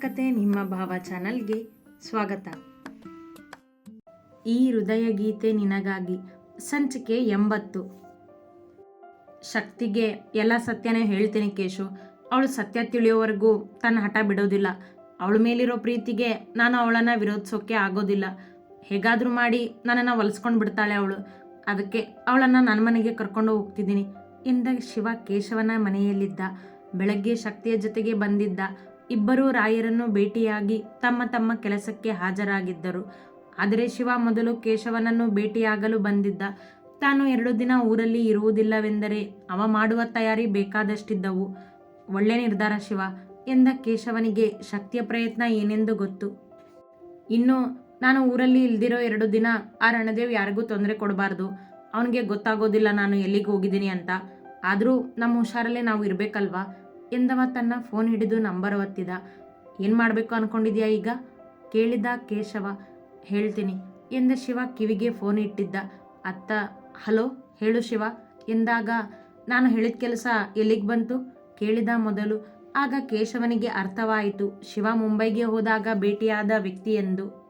ಕತೆ ನಿಮ್ಮ ಭಾವ ಚಾನಲ್ಗೆ ಸ್ವಾಗತ. ಈ ಹೃದಯ ಗೀತೆ ನಿನಗಾಗಿ ಸಂಚಿಕೆ ಎಂಬತ್ತು. ಶಕ್ತಿಗೆ ಎಲ್ಲ ಸತ್ಯನೇ ಹೇಳ್ತೀನಿ ಕೇಶು. ಅವಳು ಸತ್ಯ ತಿಳಿಯೋವರೆಗೂ ತನ್ನ ಹಠ ಬಿಡೋದಿಲ್ಲ. ಅವಳ ಮೇಲಿರೋ ಪ್ರೀತಿಗೆ ನಾನು ಅವಳನ್ನು ವಿರೋಧಿಸೋಕೆ ಆಗೋದಿಲ್ಲ. ಹೇಗಾದರೂ ಮಾಡಿ ನನ್ನನ್ನು ಹೊಲಿಸ್ಕೊಂಡು ಬಿಡ್ತಾಳೆ ಅವಳು. ಅದಕ್ಕೆ ಅವಳನ್ನು ನನ್ನ ಮನೆಗೆ ಕರ್ಕೊಂಡು ಹೋಗ್ತಿದ್ದೀನಿ. ಎಂದ ಶಿವ ಕೇಶವನ ಮನೆಯಲ್ಲಿದ್ದ ಬೆಳಗ್ಗೆ ಶಕ್ತಿಯ ಜೊತೆಗೆ ಬಂದಿದ್ದ ಇಬ್ಬರೂ ರಾಯರನ್ನು ಭೇಟಿಯಾಗಿ ತಮ್ಮ ತಮ್ಮ ಕೆಲಸಕ್ಕೆ ಹಾಜರಾಗಿದ್ದರು. ಆದರೆ ಶಿವ ಮೊದಲು ಕೇಶವನನ್ನು ಭೇಟಿಯಾಗಲು ಬಂದಿದ್ದ. ತಾನು ಎರಡು ದಿನ ಊರಲ್ಲಿ ಇರುವುದಿಲ್ಲವೆಂದರೆ ಅವ ಮಾಡುವ ತಯಾರಿ ಬೇಕಾದಷ್ಟಿದ್ದವು. ಒಳ್ಳೆ ನಿರ್ಧಾರ ಶಿವ, ಎಂದ ಕೇಶವನಿಗೆ ಶಕ್ತಿಯ ಪ್ರಯತ್ನ ಏನೆಂದು ಗೊತ್ತು. ಇನ್ನು ನಾನು ಊರಲ್ಲಿ ಇಲ್ದಿರೋ ಎರಡು ದಿನ ಆ ರಣದೇವ್ ಯಾರಿಗೂ ತೊಂದರೆ ಕೊಡಬಾರ್ದು. ಅವನಿಗೆ ಗೊತ್ತಾಗೋದಿಲ್ಲ ನಾನು ಎಲ್ಲಿಗೆ ಹೋಗಿದ್ದೀನಿ ಅಂತ. ಆದರೂ ನಮ್ಮ ಹುಷಾರಲ್ಲೇ ನಾವು ಇರಬೇಕಲ್ವಾ? ಎಂದವ ತನ್ನ ಫೋನ್ ಹಿಡಿದು ನಂಬರ್ ಒತ್ತಿದ. ಏನು ಮಾಡಬೇಕು ಅನ್ಕೊಂಡಿದ್ಯಾ ಈಗ? ಕೇಳಿದ ಕೇಶವ, ಹೇಳ್ತೀನಿ. ಎಂದ ಶಿವ ಕಿವಿಗೆ ಫೋನ್ ಇಟ್ಟಿದ್ದ. ಅತ್ತ, ಹಲೋ, ಹೇಳು ಶಿವ. ಎಂದಾಗ, ನಾನು ಹೇಳಿದ ಕೆಲಸ ಎಲ್ಲಿಗೆ ಬಂತು? ಕೇಳಿದ ಮೊದಲು. ಆಗ ಕೇಶವನಿಗೆ ಅರ್ಥವಾಯಿತು. ಶಿವ ಮುಂಬೈಗೆ ಹೋದಾಗ ಭೇಟಿಯಾದ ವ್ಯಕ್ತಿ ಎಂದು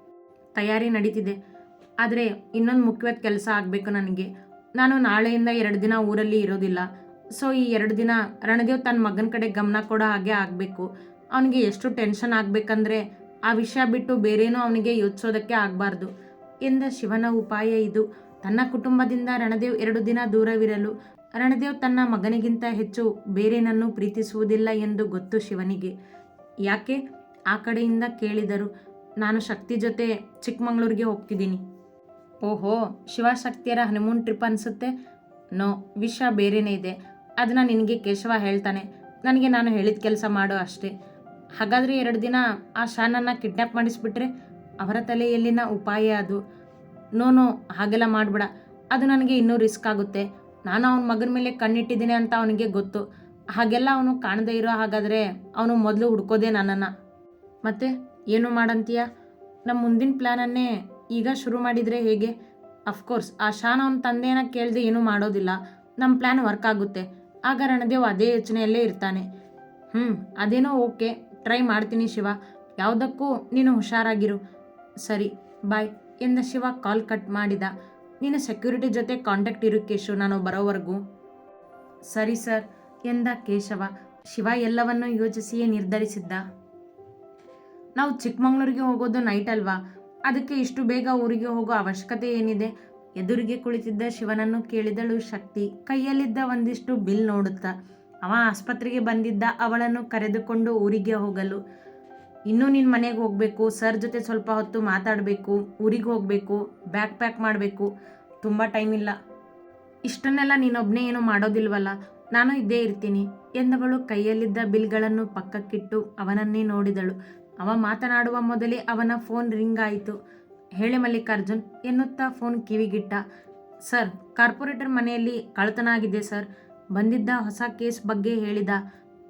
ತಯಾರಿ ನಡೀತಿದೆ. ಆದರೆ ಇನ್ನೊಂದು ಮುಖ್ಯವಾದ ಕೆಲಸ ಆಗಬೇಕು ನನಗೆ. ನಾನು ನಾಳೆಯಿಂದ ಎರಡು ದಿನ ಊರಲ್ಲಿ ಇರೋದಿಲ್ಲ. ಸೊ ಈ ಎರಡು ದಿನ ರಣದೇವ್ ತನ್ನ ಮಗನ ಕಡೆ ಗಮನ ಕೊಡೋ ಹಾಗೆ ಆಗಬೇಕು. ಅವನಿಗೆ ಎಷ್ಟು ಟೆನ್ಷನ್ ಆಗಬೇಕಂದ್ರೆ ಆ ವಿಷಯ ಬಿಟ್ಟು ಬೇರೇನೂ ಅವನಿಗೆ ಯೋಚಿಸೋದಕ್ಕೆ ಆಗಬಾರ್ದು. ಎಂದ ಶಿವನ ಉಪಾಯ ಇದು. ತನ್ನ ಕುಟುಂಬದಿಂದ ರಣದೇವ್ ಎರಡು ದಿನ ದೂರವಿರಲು ರಣದೇವ್ ತನ್ನ ಮಗನಿಗಿಂತ ಹೆಚ್ಚು ಬೇರೇನನ್ನು ಪ್ರೀತಿಸುವುದಿಲ್ಲ ಎಂದು ಗೊತ್ತು ಶಿವನಿಗೆ. ಯಾಕೆ? ಆ ಕಡೆಯಿಂದ ಕೇಳಿದರು, ನಾನು ಶಕ್ತಿ ಜೊತೆ ಚಿಕ್ಕಮಗಳೂರಿಗೆ ಹೋಗ್ತಿದ್ದೀನಿ. ಓಹೋ, ಶಿವಶಕ್ತಿಯರ ಹನಿಮೂನ್ ಟ್ರಿಪ್ ಅನಿಸುತ್ತೆ? ನೋ ವಿಷಯ ಬೇರೆನೇ ಇದೆ. ಅದನ್ನು ನಿನಗೆ ಕೇಶವ ಹೇಳ್ತಾನೆ. ನನಗೆ ನಾನು ಹೇಳಿದ ಕೆಲಸ ಮಾಡು ಅಷ್ಟೇ. ಹಾಗಾದರೆ ಎರಡು ದಿನ ಆ ಶಾನನ್ನು ಕಿಡ್ನ್ಯಾಪ್ ಮಾಡಿಸ್ಬಿಟ್ರೆ ಅವರ ತಲೆಯಲ್ಲಿನ ಉಪಾಯ ಅದು. ನೋನು ಹಾಗೆಲ್ಲ ಮಾಡಬೇಡ. ಅದು ನನಗೆ ಇನ್ನೂ ರಿಸ್ಕ್ ಆಗುತ್ತೆ. ನಾನು ಅವನ ಮಗನ ಮೇಲೆ ಕಣ್ಣಿಟ್ಟಿದ್ದೀನಿ ಅಂತ ಅವನಿಗೆ ಗೊತ್ತು. ಹಾಗೆಲ್ಲ ಅವನು ಕಾಣದೇ ಇರೋ ಹಾಗಾದರೆ ಅವನು ಮೊದಲು ಹುಡ್ಕೋದೆ ನನ್ನನ್ನು. ಮತ್ತೆ ಏನು ಮಾಡಂತೀಯ? ನಮ್ಮ ಮುಂದಿನ ಪ್ಲ್ಯಾನನ್ನೇ ಈಗ ಶುರು ಮಾಡಿದರೆ ಹೇಗೆ? ಅಫ್ಕೋರ್ಸ್ ಆ ಶಾನ್ ಅವನ ತಂದೆನ ಕೇಳದೆ ಏನೂ ಮಾಡೋದಿಲ್ಲ. ನಮ್ಮ ಪ್ಲ್ಯಾನ್ ವರ್ಕ್ ಆಗುತ್ತೆ. ಆಗ ರಣದೇವ್ ಅದೇ ಯೋಚನೆಯಲ್ಲೇ ಇರ್ತಾನೆ. ಹ್ಞೂ ಅದೇನೋ ಓಕೆ, ಟ್ರೈ ಮಾಡ್ತೀನಿ ಶಿವ. ಯಾವುದಕ್ಕೂ ನೀನು ಹುಷಾರಾಗಿರು. ಸರಿ, ಬಾಯ್ ಎಂದ ಶಿವ ಕಾಲ್ ಕಟ್ ಮಾಡಿದ. ನೀನು ಸೆಕ್ಯೂರಿಟಿ ಜೊತೆ ಕಾಂಟ್ಯಾಕ್ಟ್ ಇರು ಕೇಶು ನಾನು ಬರೋವರೆಗೂ. ಸರಿ ಸರ್, ಎಂದ ಕೇಶವ. ಶಿವ ಎಲ್ಲವನ್ನೂ ಯೋಚಿಸಿಯೇ ನಿರ್ಧರಿಸಿದ್ದ. ನಾವು ಚಿಕ್ಕಮಂಗ್ಳೂರಿಗೆ ಹೋಗೋದು ನೈಟ್ ಅಲ್ವಾ? ಅದಕ್ಕೆ ಇಷ್ಟು ಬೇಗ ಊರಿಗೆ ಹೋಗೋ ಅವಶ್ಯಕತೆ ಏನಿದೆ? ಎದುರಿಗೆ ಕುಳಿತಿದ್ದ ಶಿವನನ್ನು ಕೇಳಿದಳು ಶಕ್ತಿ. ಕೈಯಲ್ಲಿದ್ದ ಒಂದಿಷ್ಟು ಬಿಲ್ ನೋಡುತ್ತಾ, ಅವ ಆಸ್ಪತ್ರೆಗೆ ಬಂದಿದ್ದ ಅವಳನ್ನು ಕರೆದುಕೊಂಡು ಊರಿಗೆ ಹೋಗಲು. ಇನ್ನೂ ನಿನ್ನ ಮನೆಗೆ ಹೋಗಬೇಕು, ಸರ್ ಜೊತೆ ಸ್ವಲ್ಪ ಹೊತ್ತು ಮಾತಾಡಬೇಕು, ಊರಿಗೆ ಹೋಗಬೇಕು, ಬ್ಯಾಗ್ ಪ್ಯಾಕ್ ಮಾಡಬೇಕು, ತುಂಬ ಟೈಮ್ ಇಲ್ಲ. ಇಷ್ಟನ್ನೆಲ್ಲ ನೀನೊಬ್ಬನೇ ಏನೂ ಮಾಡೋದಿಲ್ವಲ್ಲ, ನಾನು ಇದ್ದೇ ಇರ್ತೀನಿ ಎಂದವಳು ಕೈಯಲ್ಲಿದ್ದ ಬಿಲ್ಗಳನ್ನು ಪಕ್ಕಕ್ಕಿಟ್ಟು ಅವನನ್ನೇ ನೋಡಿದಳು. ಅವ ಮಾತನಾಡುವ ಮೊದಲೇ ಅವನ ಫೋನ್ ರಿಂಗ್ ಆಯಿತು. ಹೇಳಿ ಮಲ್ಲಿಕಾರ್ಜುನ್ ಎನ್ನುತ್ತಾ ಫೋನ್ ಕಿವಿಗಿಟ್ಟ, ಸರ್, ಕಾರ್ಪೊರೇಟರ್ ಮನೆಯಲ್ಲಿ ಕಳ್ಳತನ ಆಗಿದೆ ಸರ್, ಬಂದಿದ್ದ ಹೊಸ ಕೇಸ್ ಬಗ್ಗೆ ಹೇಳಿದ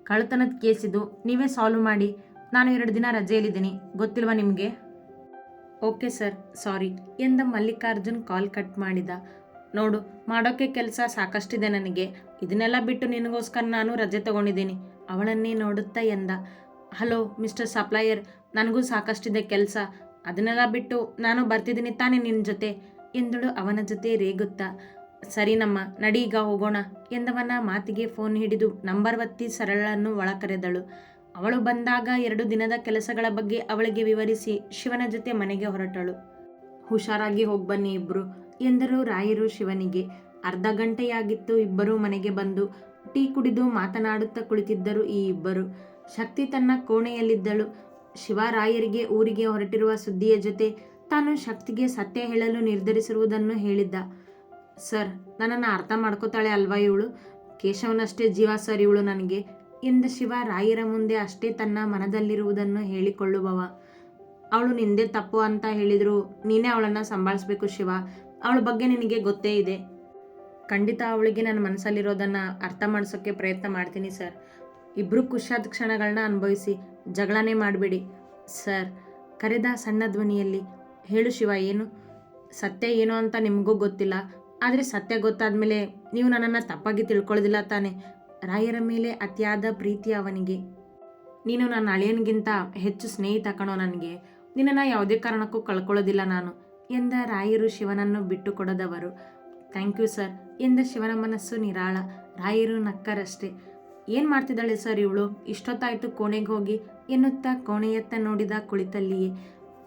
ಕಳ್ಳತನದ ಕೇಸ್ ಇದು. ನೀವೇ ಸಾಲ್ವ್ ಮಾಡಿ. ನಾನು ಎರಡು ದಿನ ರಜೆಯಲ್ಲಿದ್ದೀನಿ. ಗೊತ್ತಿಲ್ವಾ ನಿಮಗೆ? Okay, sir. ಸಾರಿ, ಎಂದ ಮಲ್ಲಿಕಾರ್ಜುನ್ ಕಾಲ್ ಕಟ್ ಮಾಡಿದ. ನೋಡು ಮಾಡೋಕ್ಕೆ ಕೆಲಸ ಸಾಕಷ್ಟಿದೆ ನನಗೆ. ಇದನ್ನೆಲ್ಲ ಬಿಟ್ಟು ನಿನಗೋಸ್ಕರ ನಾನು ರಜೆ ತಗೊಂಡಿದ್ದೀನಿ. ಅವಳನ್ನೇ ನೋಡುತ್ತಾ ಎಂದ. ಹಲೋ, ಮಿಸ್ಟರ್ ಸಪ್ಲೈಯರ್, ನನಗೂ ಸಾಕಷ್ಟಿದೆ ಕೆಲಸ. ಅದನ್ನೆಲ್ಲ ಬಿಟ್ಟು ನಾನು ಬರ್ತಿದ್ದೀನಿ ತಾನೇ ನಿನ್ನ ಜೊತೆ ಎಂದಳು ಅವನ ಜೊತೆ ರೇಗುತ್ತಾ. ಸರಿನಮ್ಮ ಈಗ ಹೋಗೋಣ ಎಂದವನ ಮಾತಿಗೆ ಫೋನ್ ಹಿಡಿದು ನಂಬರ್ ಒತ್ತಿ ಸರಳನ್ನು ಒಳ ಕರೆದಳು ಅವಳು ಬಂದಾಗ ಎರಡು ದಿನದ ಕೆಲಸಗಳ ಬಗ್ಗೆ ಅವಳಿಗೆ ವಿವರಿಸಿ ಶಿವನ ಜೊತೆ ಮನೆಗೆ ಹೊರಟಳು. ಹುಷಾರಾಗಿ ಹೋಗ್ಬನ್ನಿ ಇಬ್ರು ಎಂದರು ರಾಯರು ಶಿವನಿಗೆ. ಅರ್ಧ ಗಂಟೆಯಾಗಿತ್ತು ಇಬ್ಬರು ಮನೆಗೆ ಬಂದು ಟೀ ಕುಡಿದು ಮಾತನಾಡುತ್ತಾ ಕುಳಿತಿದ್ದರು ಈ ಇಬ್ಬರು. ಶಕ್ತಿ ತನ್ನ ಕೋಣೆಯಲ್ಲಿದ್ದಳು. ಶಿವರಾಯರಿಗೆ ಊರಿಗೆ ಹೊರಟಿರುವ ಸುದ್ದಿಯ ಜೊತೆ ತಾನು ಶಕ್ತಿಗೆ ಸತ್ಯ ಹೇಳಲು ನಿರ್ಧರಿಸಿರುವುದನ್ನು ಹೇಳಿದ್ದ. ಸರ್, ನನ್ನನ್ನು ಅರ್ಥ ಮಾಡ್ಕೋತಾಳೆ ಅಲ್ವಾ ಇವಳು? ಕೇಶವನಷ್ಟೇ ಜೀವ ಸರ್ ಇವಳು ನನಗೆ. ಎಂದ ಶಿವ ರಾಯರ ಮುಂದೆ ಅಷ್ಟೇ ತನ್ನ ಮನದಲ್ಲಿರುವುದನ್ನು ಹೇಳಿಕೊಳ್ಳುವವ. ಅವಳು ನಿಂದೆ ತಪ್ಪು ಅಂತ ಹೇಳಿದ್ರು. ನೀನೇ ಅವಳನ್ನು ಸಂಭಾಳಿಸ್ಬೇಕು ಶಿವ. ಅವಳ ಬಗ್ಗೆ ನಿನಗೆ ಗೊತ್ತೇ ಇದೆ. ಖಂಡಿತ ಅವಳಿಗೆ ನನ್ನ ಮನಸ್ಸಲ್ಲಿರೋದನ್ನು ಅರ್ಥ ಮಾಡಿಸೋಕ್ಕೆ ಪ್ರಯತ್ನ ಮಾಡ್ತೀನಿ ಸರ್. ಇಬ್ಬರು ಖುಷಿಯಾದ ಕ್ಷಣಗಳನ್ನ ಅನುಭವಿಸಿ ಜಗಳನೇ ಮಾಡಬೇಡಿ, ಸರ್. ಕರೆದ ಸಣ್ಣ ಧ್ವನಿಯಲ್ಲಿ, ಹೇಳು ಶಿವ, ಏನು? ಸತ್ಯ ಏನು ಅಂತ ನಿಮಗೂ ಗೊತ್ತಿಲ್ಲ. ಆದರೆ ಸತ್ಯ ಗೊತ್ತಾದ ಮೇಲೆ ನೀವು ನನ್ನನ್ನು ತಪ್ಪಾಗಿ ತಿಳ್ಕೊಳ್ಳೋದಿಲ್ಲ ತಾನೆ. ರಾಯರ ಮೇಲೆ ಅತಿಯಾದ ಪ್ರೀತಿ ಅವನಿಗೆ. ನೀನು ನನ್ನ ಅಳಿಯನಿಗಿಂತ ಹೆಚ್ಚು ಸ್ನೇಹಿತ ಕಣೋ ನನಗೆ. ನಿನ್ನನ್ನು ಯಾವುದೇ ಕಾರಣಕ್ಕೂ ಕಳ್ಕೊಳ್ಳೋದಿಲ್ಲ ನಾನು, ಎಂದ ರಾಯರು ಶಿವನನ್ನು ಬಿಟ್ಟು ಕೊಡದವರು ಥ್ಯಾಂಕ್ ಯು, ಸರ್, ಎಂದ ಶಿವನ ಮನಸ್ಸು ನಿರಾಳ. ರಾಯರು ನಕ್ಕರಷ್ಟೇ. ಏನು ಮಾಡ್ತಿದ್ದಾಳೆ ಸರ್ ಇವಳು? ಇಷ್ಟೊತ್ತಾಯಿತು ಕೋಣೆಗೆ ಹೋಗಿ ಎನ್ನುತ್ತಾ ಕೋಣೆಯತ್ತ ನೋಡಿದ ಕುಳಿತಲ್ಲಿಯೇ,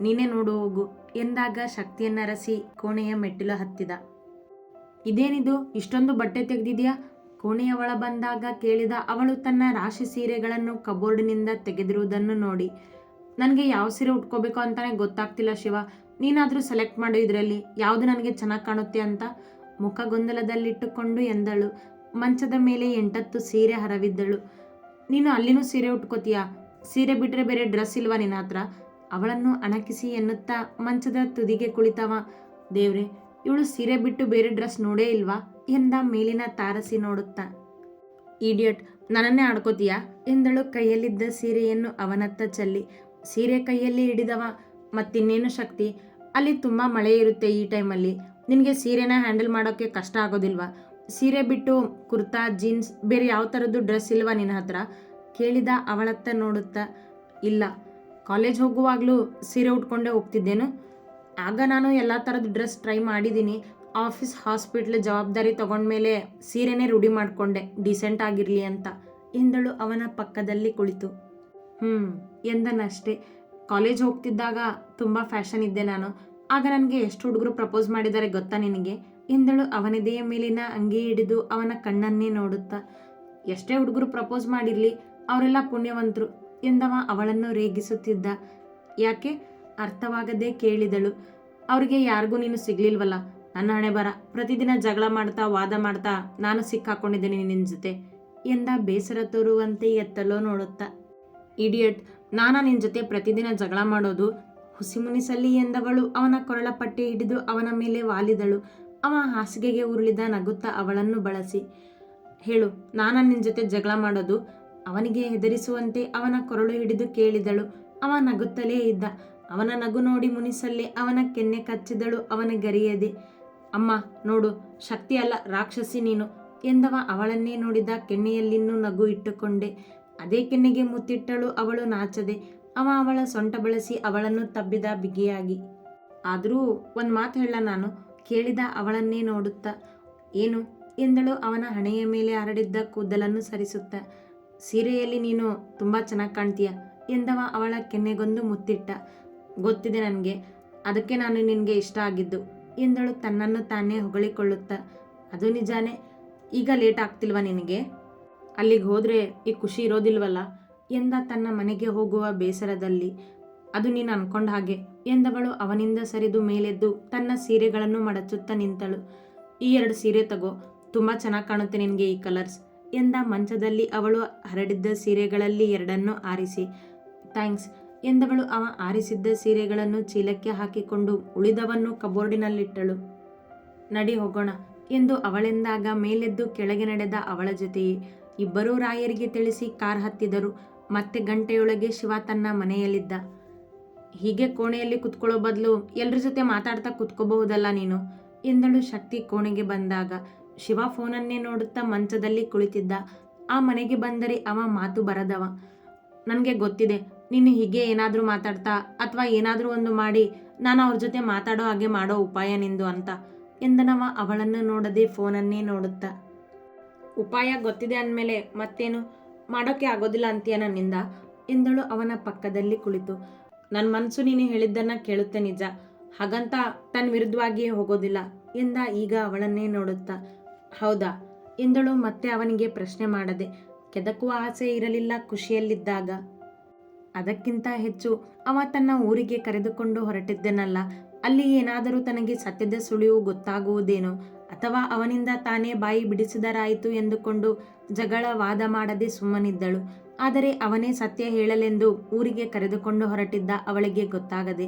ನೀನೇ ನೋಡು ಹೋಗು ಎಂದಾಗ ಶಕ್ತಿಯನ್ನರಸಿ ಕೋಣೆಯ ಮೆಟ್ಟಿಲು ಹತ್ತಿದ. ಇದೇನಿದು? ಇಷ್ಟೊಂದು ಬಟ್ಟೆ ತೆಗೆದಿದೆಯಾ? ಕೋಣೆಯ ಒಳ ಬಂದಾಗ ಕೇಳಿದ ಅವಳು ತನ್ನ ರಾಶಿ ಸೀರೆಗಳನ್ನು ಕಬೋರ್ಡ್ನಿಂದ ತೆಗೆದಿರುವುದನ್ನು ನೋಡಿ. ನನಗೆ ಯಾವ ಸೀರೆ ಉಟ್ಕೋಬೇಕು ಅಂತಾನೆ ಗೊತ್ತಾಗ್ತಿಲ್ಲ ಶಿವ. ನೀನಾದರೂ ಸೆಲೆಕ್ಟ್ ಮಾಡು ಇದರಲ್ಲಿ. ಯಾವುದು ನನಗೆ ಚೆನ್ನಾಗಿ ಕಾಣುತ್ತೆ ಅಂತ ಮುಖ ಗೊಂದಲದಲ್ಲಿಟ್ಟುಕೊಂಡು ಎಂದಳು. ಮಂಚದ ಮೇಲೆ ಎಂಟತ್ತು ಸೀರೆ ಹರವಿದ್ದಳು. ನೀನು ಅಲ್ಲಿನೂ ಸೀರೆ ಉಟ್ಕೋತೀಯಾ? ಸೀರೆ ಬಿಟ್ಟರೆ ಬೇರೆ ಡ್ರೆಸ್ ಇಲ್ವಾ ನಿನ್ನ ಹತ್ರ? ಅವಳನ್ನು ಅಣಕಿಸಿ ಎನ್ನುತ್ತಾ ಮಂಚದ ತುದಿಗೆ ಕುಳಿತವ. ದೇವ್ರೆ, ಇವಳು ಸೀರೆ ಬಿಟ್ಟು ಬೇರೆ ಡ್ರೆಸ್ ನೋಡೇ ಇಲ್ವಾ? ಎಂದ ಮೇಲಿನ ತಾರಸಿ ನೋಡುತ್ತಾ. ಈಡಿಯಟ್ ನನ್ನನ್ನೇ ಆಡ್ಕೋತೀಯಾ? ಎಂದಳು ಕೈಯಲ್ಲಿದ್ದ ಸೀರೆಯನ್ನು ಅವನತ್ತ ಚೆಲ್ಲಿ. ಸೀರೆ ಕೈಯಲ್ಲಿ ಹಿಡಿದವ. ಮತ್ತಿನ್ನೇನು ಶಕ್ತಿ? ಅಲ್ಲಿ ತುಂಬ ಮಳೆ ಇರುತ್ತೆ ಈ ಟೈಮಲ್ಲಿ. ನಿನಗೆ ಸೀರೆನ ಹ್ಯಾಂಡಲ್ ಮಾಡೋಕ್ಕೆ ಕಷ್ಟ ಆಗೋದಿಲ್ವಾ? ಸೀರೆ ಬಿಟ್ಟು ಕುರ್ತಾ, ಜೀನ್ಸ್, ಬೇರೆ ಯಾವ ಥರದ್ದು ಡ್ರೆಸ್ ಇಲ್ವಾ ನಿನ್ನ ಹತ್ರ? ಕೇಳಿದ ಅವಳತ್ತ ನೋಡುತ್ತಾ, ಇಲ್ಲ, ಕಾಲೇಜ್ ಹೋಗುವಾಗಲೂ ಸೀರೆ ಉಟ್ಕೊಂಡೇ ಹೋಗ್ತಿದ್ದೇನು? ಆಗ ನಾನು ಎಲ್ಲ ಥರದ ಡ್ರೆಸ್ ಟ್ರೈ ಮಾಡಿದ್ದೀನಿ. ಆಫೀಸ್, ಹಾಸ್ಪಿಟ್ಲ್ ಜವಾಬ್ದಾರಿ ತಗೊಂಡ್ಮೇಲೆ ಸೀರೆನೇ ರೂಢಿ ಮಾಡಿಕೊಂಡೆ. ಡಿಸೆಂಟ್ ಆಗಿರಲಿ ಅಂತ. ಎಂದಳು ಅವನ ಪಕ್ಕದಲ್ಲಿ ಕುಳಿತು. ಹ್ಞೂ ಎಂದನಷ್ಟೇ. ಕಾಲೇಜ್ ಹೋಗ್ತಿದ್ದಾಗ ತುಂಬ ಫ್ಯಾಷನ್ ಇದ್ದೆ ನಾನು. ಆಗ ನನಗೆ ಎಷ್ಟು ಹುಡುಗರು ಪ್ರಪೋಸ್ ಮಾಡಿದ್ದಾರೆ ಗೊತ್ತಾ ನಿನಗೆ? ಎಂದಳು ಅವನೆದೆಯ ಮೇಲಿನ ಅಂಗಿ ಹಿಡಿದು ಅವನ ಕಣ್ಣನ್ನೇ ನೋಡುತ್ತಾ, ಎಷ್ಟೇ ಹುಡುಗರು ಪ್ರಪೋಸ್ ಮಾಡಿರಲಿ, ಅವರೆಲ್ಲ ಪುಣ್ಯವಂತರು ಎಂದವ ಅವಳನ್ನು ರೇಗಿಸುತ್ತಿದ್ದ. ಯಾಕೆ? ಅರ್ಥವಾಗದೆ ಕೇಳಿದಳು. ಅವರಿಗೆ ಯಾರಿಗೂ ನೀನು ಸಿಗ್ಲಿಲ್ವಲ್ಲ, ನನ್ನ ಹಣೆ ಬರ. ಪ್ರತಿದಿನ ಜಗಳ ಮಾಡ್ತಾ, ವಾದ ಮಾಡ್ತಾ ನಾನು ಸಿಕ್ಕಾಕೊಂಡಿದ್ದೀನಿ ನಿನ್ನ ಜೊತೆ ಎಂದ ಬೇಸರ ತೋರುವಂತೆ ಎತ್ತಲೋ ನೋಡುತ್ತಾ. ಇಡಿಯಟ್, ನಾನ ನಿನ್ನ ಜೊತೆ ಪ್ರತಿದಿನ ಜಗಳ ಮಾಡೋದು ಹುಸಿಮುನಿಸಲಿ ಎಂದವಳು ಅವನ ಕೊರಳ ಪಟ್ಟಿ ಹಿಡಿದು ಅವನ ಮೇಲೆ ವಾಲಿದಳು. ಅವ ಹಾಸಿಗೆಗೆ ಉರುಳಿದ ನಗುತ್ತಾ ಅವಳನ್ನು ಬಳಸಿ, ಹೇಳು, ನಾನ ನಿನ್ನ ಜೊತೆ ಜಗಳ ಮಾಡೋದು? ಅವನಿಗೆ ಹೆದರಿಸುವಂತೆ ಅವನ ಕೊರಳು ಹಿಡಿದು ಕೇಳಿದಳು. ಅವ ನಗುತ್ತಲೇ ಇದ್ದ. ಅವನ ನಗು ನೋಡಿ ಮುನಿಸಲ್ಲಿ ಅವನ ಕೆನ್ನೆ ಕಚ್ಚಿದಳು, ಅವನ ಗರಿಯದೆ. ಅಮ್ಮ, ನೋಡು, ಶಕ್ತಿ ಅಲ್ಲ, ರಾಕ್ಷಸಿ ನೀನು ಎಂದವ ಅವಳನ್ನೇ ನೋಡಿದ ಕೆನ್ನೆಯಲ್ಲಿನ್ನೂ ನಗು ಇಟ್ಟುಕೊಂಡೆ. ಅದೇ ಕೆನ್ನೆಗೆ ಮುತ್ತಿಟ್ಟಳು ಅವಳು ನಾಚದೆ. ಅವ ಅವಳ ಸೊಂಟ ಬಳಸಿ ಅವಳನ್ನು ತಬ್ಬಿದ ಬಿಗಿಯಾಗಿ. ಆದರೂ ಒಂದು ಮಾತು ಹೇಳ ನಾನು. ಕೇಳಿದ ಅವಳನ್ನೇ ನೋಡುತ್ತಾ. ಏನು? ಎಂದಳು ಅವನ ಹಣೆಯ ಮೇಲೆ ಹರಡಿದ್ದ ಕೂದಲನ್ನು ಸರಿಸುತ್ತ. ಸೀರೆಯಲ್ಲಿ ನೀನು ತುಂಬ ಚೆನ್ನಾಗಿ ಕಾಣ್ತೀಯ? ಎಂದವ ಅವಳ ಕೆನ್ನೆಗೊಂದು ಮುತ್ತಿಟ್ಟ. ಗೊತ್ತಿದೆ ನನಗೆ. ಅದಕ್ಕೆ ನಾನು ನಿನಗೆ ಇಷ್ಟ ಆಗಿದ್ದು, ಎಂದಳು ತನ್ನನ್ನು ತಾನೇ ಹೊಗಳಿಕೊಳ್ಳುತ್ತ. ಅದು ನಿಜಾನೇ? ಈಗ ಲೇಟ್ ಆಗ್ತಿಲ್ವ ನಿನಗೆ? ಅಲ್ಲಿಗೆ ಹೋದರೆ ಈ ಖುಷಿ ಇರೋದಿಲ್ವಲ್ಲ? ಎಂದ ತನ್ನ ಮನೆಗೆ ಹೋಗುವ ಬೇಸರದಲ್ಲಿ. ಅದು ನೀನು ಅನ್ಕೊಂಡ ಹಾಗೆ. ಎಂದವಳು ಅವನಿಂದ ಸರಿದು ಮೇಲೆದ್ದು ತನ್ನ ಸೀರೆಗಳನ್ನು ಮಡಚುತ್ತಾ ನಿಂತಳು. ಈ ಎರಡು ಸೀರೆ ತಗೋ, ತುಂಬ ಚೆನ್ನಾಗಿ ಕಾಣುತ್ತೆ ನಿನಗೆ ಈ ಕಲರ್ಸ್ ಎಂದ ಮಂಚದಲ್ಲಿ ಅವಳು ಹರಡಿದ್ದ ಸೀರೆಗಳಲ್ಲಿ ಎರಡನ್ನು ಆರಿಸಿ. ಥ್ಯಾಂಕ್ಸ್ ಎಂದವಳು ಅವ ಆರಿಸಿದ್ದ ಸೀರೆಗಳನ್ನು ಚೀಲಕ್ಕೆ ಹಾಕಿಕೊಂಡು ಉಳಿದವನ್ನು ಕಬೋರ್ಡಿನಲ್ಲಿಟ್ಟಳು. ನಡಿ ಹೋಗೋಣ ಎಂದು ಅವಳೆಂದಾಗ ಮೇಲೆದ್ದು ಕೆಳಗೆ ನಡೆದ ಅವಳ ಜೊತೆಯೇ ಇಬ್ಬರೂ ರಾಯರಿಗೆ ತಿಳಿಸಿ ಕಾರ್ ಹತ್ತಿದರು. ಮತ್ತೆ ಗಂಟೆಯೊಳಗೆ ಶಿವ ತನ್ನ ಮನೆಯಲ್ಲಿದ್ದ. ಹೀಗೆ ಕೋಣೆಯಲ್ಲಿ ಕುತ್ಕೊಳ್ಳೋ ಬದಲು ಎಲ್ಲರ ಜೊತೆ ಮಾತಾಡ್ತಾ ಕುತ್ಕೋಬಹುದಲ್ಲ ನೀನು? ಎಂದಳು ಶಕ್ತಿ ಕೋಣೆಗೆ ಬಂದಾಗ. ಶಿವ ಫೋನನ್ನೇ ನೋಡುತ್ತಾ ಮಂಚದಲ್ಲಿ ಕುಳಿತಿದ್ದ. ಆ ಮನೆಗೆ ಬಂದರೆ ಅವ ಮಾತು ಬರದವ. ನನಗೆ ಗೊತ್ತಿದೆ, ನೀನು ಹೀಗೆ ಏನಾದರೂ ಮಾತಾಡ್ತಾ ಅಥವಾ ಏನಾದರೂ ಒಂದು ಮಾಡಿ ನಾನು ಅವ್ರ ಜೊತೆ ಮಾತಾಡೋ ಹಾಗೆ ಮಾಡೋ ಉಪಾಯ ನಿಂದು ಅಂತ ಎಂದನವ ಅವಳನ್ನು ನೋಡದೆ ಫೋನನ್ನೇ ನೋಡುತ್ತಾ. ಉಪಾಯ ಗೊತ್ತಿದೆ ಅಂದಮೇಲೆ ಮತ್ತೇನು? ಮಾಡೋಕ್ಕೆ ಆಗೋದಿಲ್ಲ ಅಂತೀಯ ನನ್ನಿಂದ? ಎಂದಳು ಅವನ ಪಕ್ಕದಲ್ಲಿ ಕುಳಿತು. ನನ್ನ ಮನಸ್ಸು ನೀನು ಹೇಳಿದ್ದನ್ನು ಕೇಳುತ್ತೆ ನಿಜ. ಹಾಗಂತ ತನ್ನ ವಿರುದ್ಧವಾಗಿಯೇ ಹೋಗೋದಿಲ್ಲ. ಎಂದ ಈಗ ಅವಳನ್ನೇ ನೋಡುತ್ತಾ. ಹೌದಾ? ಎಂದಳು ಮತ್ತೆ ಅವನಿಗೆ ಪ್ರಶ್ನೆ ಮಾಡದೆ ಕೆದಕುವ ಆಸೆ ಇರಲಿಲ್ಲ ಖುಷಿಯಲ್ಲಿದ್ದಾಗ. ಅದಕ್ಕಿಂತ ಹೆಚ್ಚು ಅವ ತನ್ನ ಊರಿಗೆ ಕರೆದುಕೊಂಡು ಹೊರಟಿದ್ದನಲ್ಲ. ಅಲ್ಲಿ ಏನಾದರೂ ತನಗೆ ಸತ್ಯದ ಸುಳಿವು ಗೊತ್ತಾಗುವುದೇನೋ ಅಥವಾ ಅವನಿಂದ ತಾನೇ ಬಾಯಿ ಬಿಡಿಸಿದರಾಯಿತು ಎಂದುಕೊಂಡು ಜಗಳ ವಾದ ಮಾಡದೆ ಸುಮ್ಮನಿದ್ದಳು. ಆದರೆ ಅವನೇ ಸತ್ಯ ಹೇಳಲೆಂದು ಊರಿಗೆ ಕರೆದುಕೊಂಡು ಹೊರಟಿದ್ದ ಅವಳಿಗೆ ಗೊತ್ತಾಗದೆ,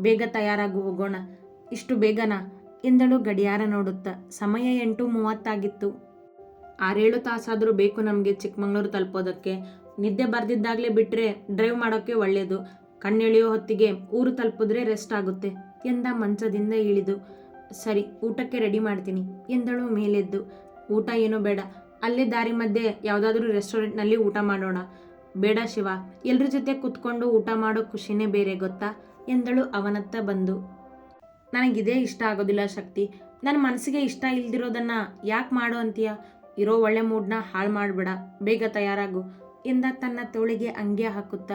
ಬೇಗ ತಯಾರಾಗು ಹೋಗೋಣ, ಇಷ್ಟು ಬೇಗನಾ? ಎಂದಳು ಗಡಿಯಾರ ನೋಡುತ್ತ. ಸಮಯ ಎಂಟು ಮೂವತ್ತಾಗಿತ್ತು. ಆರೇಳು ತಾಸಾದರೂ ಬೇಕು ನಮಗೆ ಚಿಕ್ಕಮಂಗ್ಳೂರು ತಲುಪೋದಕ್ಕೆ. ನಿದ್ದೆ ಬರ್ದಿದ್ದಾಗಲೇ ಬಿಟ್ಟರೆ ಡ್ರೈವ್ ಮಾಡೋಕ್ಕೆ ಒಳ್ಳೆಯದು ಕಣ್ಣೆಳೆಯೋ ಹೊತ್ತಿಗೆ ಊರು ತಲುಪಿದ್ರೆ ರೆಸ್ಟ್ ಆಗುತ್ತೆ ಎಂದ ಮಂಚದಿಂದ ಇಳಿದು. ಸರಿ, ಊಟಕ್ಕೆ ರೆಡಿ ಮಾಡ್ತೀನಿ ಎಂದಳು ಮೇಲೆದ್ದು. ಊಟ ಏನೂ ಬೇಡ. ಅಲ್ಲೇ ದಾರಿ ಮಧ್ಯೆ ಯಾವುದಾದ್ರೂ ರೆಸ್ಟೋರೆಂಟ್ನಲ್ಲಿ ಊಟ ಮಾಡೋಣ. ಬೇಡ ಶಿವ ಎಲ್ಲರ ಜೊತೆ ಕುತ್ಕೊಂಡು ಊಟ ಮಾಡೋ ಖುಷಿನೇ ಬೇರೆ ಗೊತ್ತಾ? ಎಂದಳು ಅವನತ್ತ ಬಂದು. ನನಗಿದೇ ಇಷ್ಟ ಆಗೋದಿಲ್ಲ ಶಕ್ತಿ. ನನ್ನ ಮನಸ್ಸಿಗೆ ಇಷ್ಟ ಇಲ್ದಿರೋದನ್ನು ಯಾಕೆ ಮಾಡು ಅಂತೀಯ? ಇರೋ ಒಳ್ಳೆ ಮೂಡ್ನ ಹಾಳು ಮಾಡಬೇಡ, ಬೇಗ ತಯಾರಾಗು ಎಂದ ತನ್ನ ತೋಳಿಗೆ ಅಂಗ್ಯ ಹಾಕುತ್ತಾ.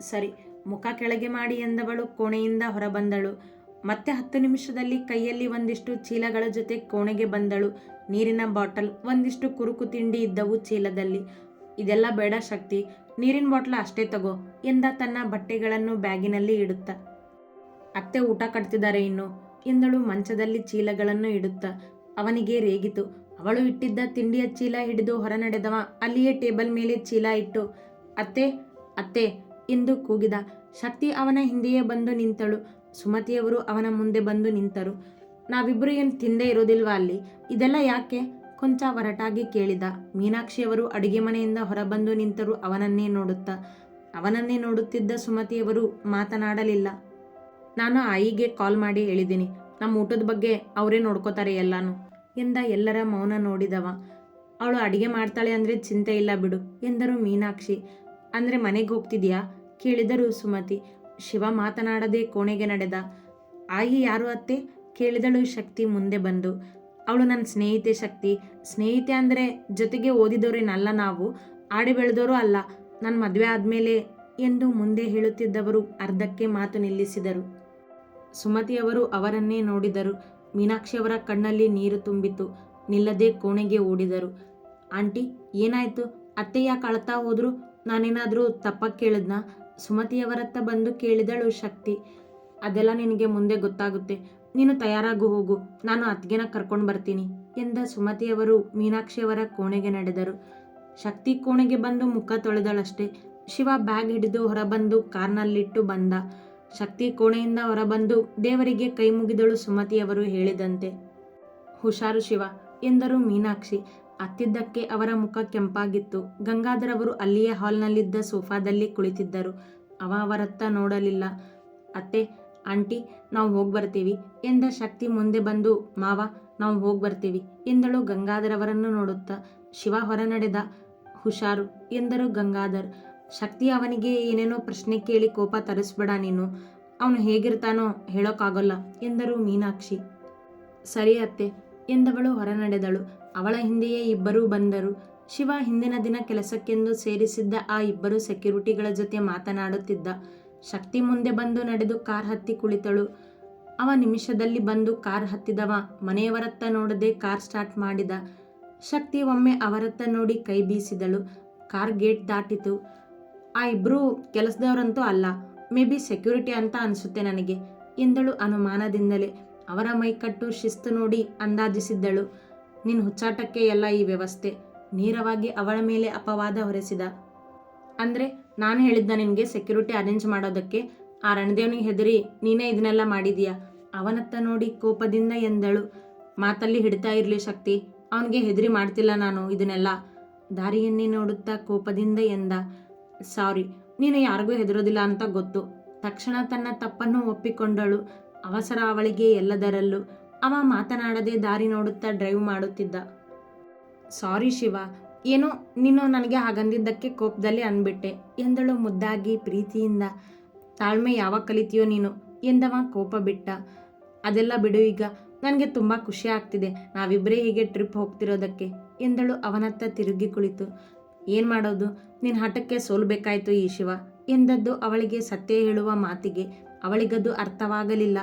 ಸರಿ, ಮುಖ ಕೆಳಗೆ ಮಾಡಿ ಎಂದವಳು ಕೋಣೆಯಿಂದ ಹೊರಬಂದಳು. ಮತ್ತೆ ಹತ್ತು ನಿಮಿಷದಲ್ಲಿ ಕೈಯಲ್ಲಿ ಒಂದಿಷ್ಟು ಚೀಲಗಳ ಜೊತೆ ಕೋಣೆಗೆ ಬಂದಳು. ನೀರಿನ ಬಾಟಲ್, ಒಂದಿಷ್ಟು ಕುರುಕು ತಿಂಡಿ ಇದ್ದವು ಚೀಲದಲ್ಲಿ. ಇದೆಲ್ಲ ಬೇಡ ಶಕ್ತಿ, ನೀರಿನ ಬಾಟ್ಲ ಅಷ್ಟೇ ತಗೋ, ಎಂದ ತನ್ನ ಬಟ್ಟೆಗಳನ್ನು ಬ್ಯಾಗಿನಲ್ಲಿ ಇಡುತ್ತ. ಅತ್ತೆ ಊಟ ಕಟ್ತಿದ್ದಾರೆ ಇನ್ನು, ಎಂದಳು ಮಂಚದಲ್ಲಿ ಚೀಲಗಳನ್ನು ಇಡುತ್ತ. ಅವನಿಗೆ ರೇಗಿತು, ಅವಳು ಇಟ್ಟಿದ್ದ ತಿಂಡಿಯ ಚೀಲ ಹಿಡಿದು ಹೊರ ನಡೆದವ ಅಲ್ಲಿಯೇ ಟೇಬಲ್ ಮೇಲೆ ಚೀಲ ಇಟ್ಟು, ಅತ್ತೆ ಅತ್ತೆ, ಎಂದು ಕೂಗಿದ. ಶಕ್ತಿ ಅವನ ಹಿಂದೆಯೇ ಬಂದು ನಿಂತಳು, ಸುಮತಿಯವರು ಅವನ ಮುಂದೆ ಬಂದು ನಿಂತರು. ನಾವಿಬ್ಬರು ಏನು ತಿಂದೇ ಇರೋದಿಲ್ವಾ ಅಲ್ಲಿ? ಇದೆಲ್ಲ ಯಾಕೆ? ಕೊಂಚ ಒರಟಾಗಿ ಕೇಳಿದ. ಮೀನಾಕ್ಷಿಯವರು ಅಡುಗೆ ಮನೆಯಿಂದ ಹೊರಬಂದು ನಿಂತರು ಅವನನ್ನೇ ನೋಡುತ್ತಾ. ಅವನನ್ನೇ ನೋಡುತ್ತಿದ್ದ ಸುಮತಿಯವರು ಮಾತನಾಡಲಿಲ್ಲ. ನಾನು ಆಯಿಗೆ ಕಾಲ್ ಮಾಡಿ ಹೇಳಿದ್ದೀನಿ. ನಮ್ಮ ಊಟದ ಬಗ್ಗೆ ಅವರೇ ನೋಡ್ಕೋತಾರೆ ಎಲ್ಲಾನು ಎಂದ ಎಲ್ಲರ ಮೌನ ನೋಡಿದವ. ಅವಳು ಅಡಿಗೆ ಮಾಡ್ತಾಳೆ ಅಂದರೆ ಚಿಂತೆ ಇಲ್ಲ ಬಿಡು ಎಂದರು ಮೀನಾಕ್ಷಿ. ಅಂದರೆ ಮನೆಗೆ ಹೋಗ್ತಿದ್ಯಾ? ಕೇಳಿದರು ಸುಮತಿ. ಶಿವ ಮಾತನಾಡದೆ ಕೋಣೆಗೆ ನಡೆದ. ಆಯಿ ಯಾರು ಅತ್ತೆ? ಕೇಳಿದಳು ಶಕ್ತಿ ಮುಂದೆ ಬಂದು. ಅವಳು ನನ್ನ ಸ್ನೇಹಿತೆ ಶಕ್ತಿ. ಸ್ನೇಹಿತೆ ಅಂದರೆ ಜೊತೆಗೆ ಓದಿದವರೇನಲ್ಲ ನಾವು. ಆಡಿ ಬೆಳೆದವರು ಅಲ್ಲ. ನನ್ನ ಮದುವೆ ಆದಮೇಲೆ ಎಂದು ಮುಂದೆ ಹೇಳುತ್ತಿದ್ದವರು ಅರ್ಧಕ್ಕೆ ಮಾತು ನಿಲ್ಲಿಸಿದರು. ಸುಮತಿಯವರು ಅವರನ್ನೇ ನೋಡಿದರು. ಮೀನಾಕ್ಷಿಯವರ ಕಣ್ಣಲ್ಲಿ ನೀರು ತುಂಬಿತು ನಿಲ್ಲದೆ ಕೋಣೆಗೆ ಓಡಿದರು. ಆಂಟಿ, ಏನಾಯ್ತು? ಯಾಕೆ ಅಳ್ತಾ ಹೋದ್ರು? ನಾನೇನಾದರೂ ತಪ್ಪಾಗಿ ಕೇಳಿದ್ನಾ? ಸುಮತಿಯವರತ್ತ ಬಂದು ಕೇಳಿದಳು ಶಕ್ತಿ. ಅದೆಲ್ಲ ನಿನಗೆ ಮುಂದೆ ಗೊತ್ತಾಗುತ್ತೆ. ನೀನು ತಯಾರಾಗು ಹೋಗು, ನಾನು ಅತ್ತಿಗೆನ ಕರ್ಕೊಂಡು ಬರ್ತೀನಿ ಎಂದ ಸುಮತಿಯವರು ಮೀನಾಕ್ಷಿಯವರ ಕೋಣೆಗೆ ನಡೆದರು. ಶಕ್ತಿ ಕೋಣೆಗೆ ಬಂದು ಮುಖ ತೊಳೆದಳಷ್ಟೇ. ಶಿವ ಬ್ಯಾಗ್ ಹಿಡಿದು ಹೊರಬಂದು ಕಾರ್ನಲ್ಲಿಟ್ಟು ಬಂದ. ಶಕ್ತಿ ಕೋಣೆಯಿಂದ ಹೊರಬಂದು ದೇವರಿಗೆ ಕೈ ಮುಗಿದಳು ಸುಮತಿಯವರು ಹೇಳಿದಂತೆ. ಹುಷಾರು ಶಿವ ಎಂದರು ಮೀನಾಕ್ಷಿ. ಅತ್ತಿದ್ದಕ್ಕೆ ಅವರ ಮುಖ ಕೆಂಪಾಗಿತ್ತು. ಗಂಗಾಧರವರು ಅಲ್ಲಿಯೇ ಹಾಲ್ನಲ್ಲಿದ್ದ ಸೋಫಾದಲ್ಲಿ ಕುಳಿತಿದ್ದರು. ಅವ ಅವರತ್ತ ನೋಡಲಿಲ್ಲ. ಅತ್ತೆ ಆಂಟಿ, ನಾವು ಹೋಗಿ ಬರ್ತೀವಿ. ಎಂದ ಶಕ್ತಿ ಮುಂದೆ ಬಂದು, ಮಾವ, ನಾವು ಹೋಗಿ ಬರ್ತೀವಿ. ಎಂದಳು ಗಂಗಾಧರವರನ್ನು ನೋಡುತ್ತಾ, ಶಿವ ಹೊರ ನಡೆದ ಹುಷಾರು, ಎಂದರು ಗಂಗಾಧರ್. ಶಕ್ತಿ, ಅವನಿಗೆ ಏನೇನೋ ಪ್ರಶ್ನೆ ಕೇಳಿ ಕೋಪ ತರಿಸ್ಬೇಡ ನೀನು. ಅವನು ಹೇಗಿರ್ತಾನೋ ಹೇಳೋಕ್ಕಾಗಲ್ಲ ಎಂದರು ಮೀನಾಕ್ಷಿ. ಸರಿ ಅತ್ತೆ, ಎಂದವಳು ಹೊರ ನಡೆದಳು ಅವಳ ಹಿಂದೆಯೇ ಇಬ್ಬರೂ ಬಂದರು. ಶಿವ ಹಿಂದಿನ ದಿನ ಕೆಲಸಕ್ಕೆಂದು ಸೇರಿಸಿದ್ದ ಆ ಇಬ್ಬರು ಸೆಕ್ಯೂರಿಟಿಗಳ ಜೊತೆ ಮಾತನಾಡುತ್ತಿದ್ದ. ಶಕ್ತಿ ಮುಂದೆ ಬಂದು ನಡೆದು ಕಾರ್ ಹತ್ತಿ ಕುಳಿತಳು. ಅವ ನಿಮಿಷದಲ್ಲಿ ಬಂದು ಕಾರ್ ಹತ್ತಿದವ. ಮನೆಯವರತ್ತ ನೋಡದೆ ಕಾರ್ ಸ್ಟಾರ್ಟ್ ಮಾಡಿದ. ಶಕ್ತಿ ಒಮ್ಮೆ ಅವರತ್ತ ನೋಡಿ ಕೈ ಬೀಸಿದಳು. Car gate ದಾಟಿತು. ಆ ಇಬ್ಬರೂ ಕೆಲಸದವರಂತೂ ಅಲ್ಲ. ಮೇ ಬಿ ಸೆಕ್ಯೂರಿಟಿ ಅಂತ ಅನಿಸುತ್ತೆ ನನಗೆ ಎಂದಳು ಅನುಮಾನದಿಂದಲೇ. ಅವರ ಮೈಕಟ್ಟು ಶಿಸ್ತು ನೋಡಿ ಅಂದಾಜಿಸಿದ್ದಳು. ನಿನ್ನ ಹುಚ್ಚಾಟಕ್ಕೆ ಎಲ್ಲ ಈ ವ್ಯವಸ್ಥೆ. ನೇರವಾಗಿ ಅವಳ ಮೇಲೆ ಅಪವಾದ ಹೊರೆಸಿದ. ಅಂದರೆ ನಾನು ಹೇಳಿದ್ದ ನಿನಗೆ ಸೆಕ್ಯೂರಿಟಿ ಅರೇಂಜ್ ಮಾಡೋದಕ್ಕೆ. ಆ ರಣದೇವನಿಗೆ ಹೆದರಿ, ನೀನೇ ಇದನ್ನೆಲ್ಲ ಮಾಡಿದೀಯಾ? ಅವನತ್ತ ನೋಡಿ ಕೋಪದಿಂದ ಎಂದಳು. ಮಾತಲ್ಲಿ ಹಿಡ್ತಾ ಇರಲಿ ಶಕ್ತಿ, ಅವನಿಗೆ ಹೆದರಿ ಮಾಡ್ತಿಲ್ಲ ನಾನು ಇದನ್ನೆಲ್ಲ. ದಾರಿಯನ್ನೇ ನೋಡುತ್ತಾ ಕೋಪದಿಂದ ಎಂದ, ಸಾರಿ, ನೀನು ಯಾರಿಗೂ ಹೆದರೋದಿಲ್ಲ ಅಂತ ಗೊತ್ತು. ತಕ್ಷಣ ತನ್ನ ತಪ್ಪನ್ನು ಒಪ್ಪಿಕೊಂಡಳು. ಅವಸರ ಅವಳಿಗೆ ಎಲ್ಲದರಲ್ಲೂ. ಅವ ಮಾತನಾಡದೆ ದಾರಿ ನೋಡುತ್ತಾ ಡ್ರೈವ್ ಮಾಡುತ್ತಿದ್ದ. ಸಾರಿ ಶಿವ ಏನೋ ನೀನು ನನಗೆ ಹಾಗಂದಿದ್ದಕ್ಕೆ ಕೋಪದಲ್ಲಿ ಅಂದ್ಬಿಟ್ಟೆ. ಎಂದಳು ಮುದ್ದಾಗಿ ಪ್ರೀತಿಯಿಂದ. ತಾಳ್ಮೆ ಯಾವಾಗ ಕಲಿತೀಯೋ ನೀನು? ಎಂದವ ಕೋಪ ಬಿಟ್ಟ. ಅದೆಲ್ಲ ಬಿಡು ಈಗ. ನನಗೆ ತುಂಬ ಖುಷಿ ಆಗ್ತಿದೆ. ನಾವಿಬ್ಬರೇ ಹೀಗೆ ಟ್ರಿಪ್ ಹೋಗ್ತಿರೋದಕ್ಕೆ. ಎಂದಳು ಅವನತ್ತ ತಿರುಗಿ ಕುಳಿತು. ಏನು ಮಾಡೋದು? ನಿನ್ನ ಹಠಕ್ಕೆ ಸೋಲ್ಬೇಕಾಯ್ತು ಈ ಶಿವ. ಎಂದದ್ದು ಅವಳಿಗೆ ಸತ್ಯ ಹೇಳುವ ಮಾತಿಗೆ. ಅವಳಿಗದು ಅರ್ಥವಾಗಲಿಲ್ಲ.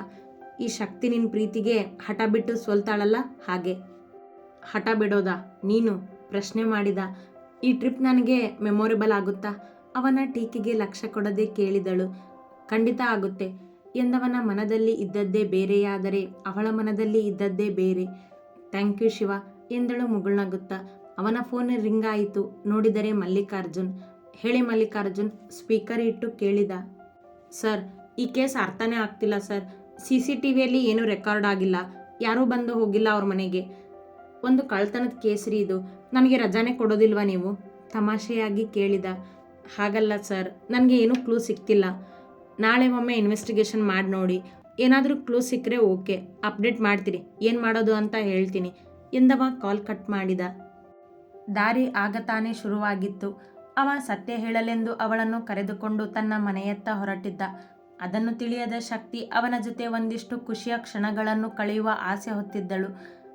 ಈ ಶಕ್ತಿ ನಿನ್ನ ಪ್ರೀತಿಗೆ ಹಠ ಬಿಟ್ಟು ಸೋಲ್ತಾಳಲ್ಲ? ಹಾಗೆ. ಹಠ ಬಿಡೋದಾ? ನೀನು? ಪ್ರಶ್ನೆ ಮಾಡಿದ, ಈ ಟ್ರಿಪ್ ನನಗೆ ಮೆಮೊರೇಬಲ್ ಆಗುತ್ತಾ? ಅವನ ಟೀಕೆಗೆ ಲಕ್ಷ್ಯ ಕೊಡದೆ ಕೇಳಿದಳು. ಖಂಡಿತ ಆಗುತ್ತೆ. ಎಂದವನ ಮನದಲ್ಲಿ ಇದ್ದದ್ದೇ ಬೇರೆಯಾದರೆ ಅವಳ ಮನದಲ್ಲಿ ಇದ್ದದ್ದೇ ಬೇರೆ. ಥ್ಯಾಂಕ್ ಯು ಶಿವ, ಎಂದಳು ಮುಗುಳ್ನಗುತ್ತಾ. ಅವನ ಫೋನ್ ರಿಂಗ್ ಆಯಿತು. ನೋಡಿದರೆ ಮಲ್ಲಿಕಾರ್ಜುನ್. ಹೇಳಿ ಮಲ್ಲಿಕಾರ್ಜುನ್, ಸ್ಪೀಕರ್ ಇಟ್ಟು ಕೇಳಿದ. ಸರ್, ಈ ಕೇಸ್ ಅರ್ಥನೇ ಆಗ್ತಿಲ್ಲ ಸರ್. ಸಿ ಸಿ ಟಿ ವಿಯಲ್ಲಿ ಏನೂ ರೆಕಾರ್ಡ್ ಆಗಿಲ್ಲ. ಯಾರೂ ಬಂದು ಹೋಗಿಲ್ಲ ಅವ್ರ ಮನೆಗೆ. ಒಂದು ಕಳ್ತನದ ಕೇಸರಿ ಇದು. ನನಗೆ ರಜಾನೆ ಕೊಡೋದಿಲ್ವಾ ನೀವು? ತಮಾಷೆಯಾಗಿ ಕೇಳಿದ. ಹಾಗಲ್ಲ ಸರ್, ನನಗೆ ಏನೂ ಕ್ಲೂ ಸಿಕ್ತಿಲ್ಲ. ನಾಳೆ ಒಮ್ಮೆ ಇನ್ವೆಸ್ಟಿಗೇಷನ್ ಮಾಡಿ ನೋಡಿ. ಏನಾದರೂ ಕ್ಲೂ ಸಿಕ್ಕರೆ ಓಕೆ. ಅಪ್ಡೇಟ್ ಮಾಡ್ತೀರಿ. ಏನು ಮಾಡೋದು ಅಂತ ಹೇಳ್ತೀನಿ. ಎಂದವ ಕಾಲ್ ಕಟ್ ಮಾಡಿದ. ದಾರಿ ಆಗ ತಾನೇ ಶುರುವಾಗಿತ್ತು. ಅವ ಸತ್ಯ ಹೇಳಲೆಂದು ಅವಳನ್ನು ಕರೆದುಕೊಂಡು ತನ್ನ ಮನೆಯತ್ತ ಹೊರಟಿದ್ದ. ಅದನ್ನು ತಿಳಿಯದ ಶಕ್ತಿ ಅವನ ಜೊತೆ ಒಂದಿಷ್ಟು ಖುಷಿಯ ಕ್ಷಣಗಳನ್ನು ಕಳೆಯುವ ಆಸೆ ಹೊತ್ತಿದ್ದಳು.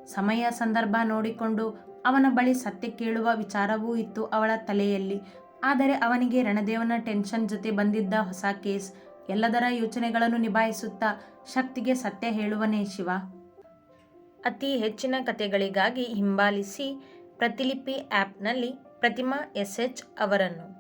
ಸಮಯ ಸಂದರ್ಭ ನೋಡಿಕೊಂಡು ಅವನ ಬಳಿ ಸತ್ಯ ಕೇಳುವ ವಿಚಾರವೂ ಇತ್ತು ಅವಳ ತಲೆಯಲ್ಲಿ. ಆದರೆ ಅವನಿಗೆ ರಣದೇವನ ಟೆನ್ಷನ್ ಜೊತೆ ಬಂದಿದ್ದ ಹೊಸ ಕೇಸ್, ಎಲ್ಲದರ ಯೋಚನೆಗಳನ್ನು ನಿಭಾಯಿಸುತ್ತಾ ಶಕ್ತಿಗೆ ಸತ್ಯ ಹೇಳುವನೇ ಶಿವ. ಅತಿ ಹೆಚ್ಚಿನ ಕಥೆಗಳಿಗಾಗಿ ಹಿಂಬಾಲಿಸಿ ಪ್ರತಿಲಿಪಿ ಆ್ಯಪ್ನಲ್ಲಿ ಪ್ರತಿಮಾ ಎಸ್ ಎಚ್ ಅವರನ್ನು.